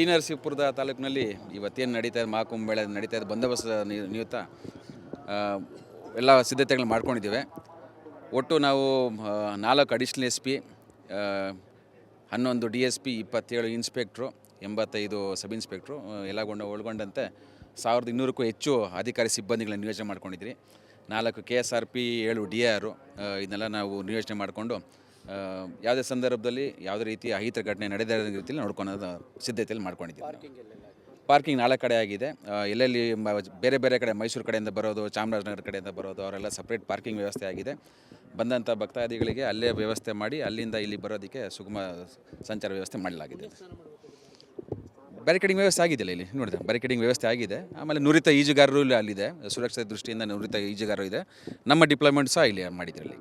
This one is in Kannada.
ಟಿ ನರಸೀಪುರದ ತಾಲೂಕಿನಲ್ಲಿ ಇವತ್ತೇನು ನಡೀತಾ ಇದೆ ಮಹಾಕುಂಭ ನಡೀತಾ ಇದೆ, ಬಂದೋಬಸ್ತ ನಿಯುಕ್ತ ಎಲ್ಲ ಸಿದ್ಧತೆಗಳು ಮಾಡ್ಕೊಂಡಿದ್ದೇವೆ. ಒಟ್ಟು ನಾವು ನಾಲ್ಕು ಅಡಿಷ್ನಲ್ ಎಸ್ ಪಿ ಹನ್ನೊಂದು ಡಿ ಎಸ್ ಪಿ, ಇಪ್ಪತ್ತೇಳು ಇನ್ಸ್ಪೆಕ್ಟ್ರು, ಎಂಬತ್ತೈದು ಸಬ್ ಇನ್ಸ್ಪೆಕ್ಟ್ರು ಎಲ್ಲಗೊಂಡು ಒಳಗೊಂಡಂತೆ ಸಾವಿರದ ಇನ್ನೂರಕ್ಕೂ ಹೆಚ್ಚು ಅಧಿಕಾರಿ ಸಿಬ್ಬಂದಿಗಳನ್ನು ನಿಯೋಜನೆ ಮಾಡ್ಕೊಂಡಿದ್ರಿ ನಾಲ್ಕು ಕೆ ಎಸ್ ಆರ್ ಪಿ, ಏಳು ಡಿ ಆರು ಇದನ್ನೆಲ್ಲ ನಾವು ನಿಯೋಜನೆ ಮಾಡಿಕೊಂಡು ಯಾವುದೇ ಸಂದರ್ಭದಲ್ಲಿ ಯಾವುದೇ ರೀತಿ ಅಹಿತ ಘಟನೆ ನಡೆದ ರೀತಿಯಲ್ಲಿ ನೋಡ್ಕೊಳೋದು ಸಿದ್ಧತೆಯಲ್ಲಿ ಮಾಡ್ಕೊಂಡಿದ್ದೀವಿ ಪಾರ್ಕಿಂಗ್ ನಾಳೆ ಕಡೆ ಆಗಿದೆ. ಎಲ್ಲೆಲ್ಲಿ ಬೇರೆ ಬೇರೆ ಕಡೆ ಮೈಸೂರು ಕಡೆಯಿಂದ ಬರೋದು ಚಾಮರಾಜನಗರ ಕಡೆಯಿಂದ ಬರೋದು ಅವರೆಲ್ಲ ಸಪ್ರೇಟ್ ಪಾರ್ಕಿಂಗ್ ವ್ಯವಸ್ಥೆ ಆಗಿದೆ. ಬಂದಂಥ ಭಕ್ತಾದಿಗಳಿಗೆ ಅಲ್ಲೇ ವ್ಯವಸ್ಥೆ ಮಾಡಿ ಅಲ್ಲಿಂದ ಇಲ್ಲಿ ಬರೋದಕ್ಕೆ ಸುಗಮ ಸಂಚಾರ ವ್ಯವಸ್ಥೆ ಮಾಡಲಾಗಿದೆ. ಬ್ಯಾರಿಕೇಡಿಂಗ್ ವ್ಯವಸ್ಥೆ ಆಗಿದೆ ಇಲ್ಲಿ? ನೋಡಿದೆ. ಬ್ಯಾರಿಕೇಡಿಂಗ್ ವ್ಯವಸ್ಥೆ ಆಗಿದೆ. ಆಮೇಲೆ ನುರಿತ ಈಜುಗಾರರು ಇಲ್ಲಿ ಅಲ್ಲಿದೆ. ಸುರಕ್ಷತೆ ದೃಷ್ಟಿಯಿಂದ ನುರಿತ ಈಜುಗಾರರು ಇದೆ. ನಮ್ಮ ಡಿಪ್ಲಾಯ್ಮೆಂಟ್ ಸಹ ಇಲ್ಲಿ ಮಾಡಿದ್ರು ಇಲ್ಲಿ.